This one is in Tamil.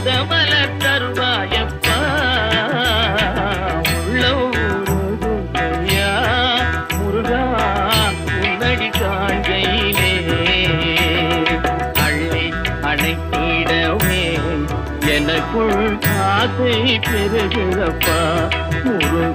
பாதமல தருவாயப்பா. உள்ளூருயா முருகா உன்னடி காண்கையிலே அள்ளி அணைத்திடவே எனக்குள் காசை பெறுகிறப்பா முருகா.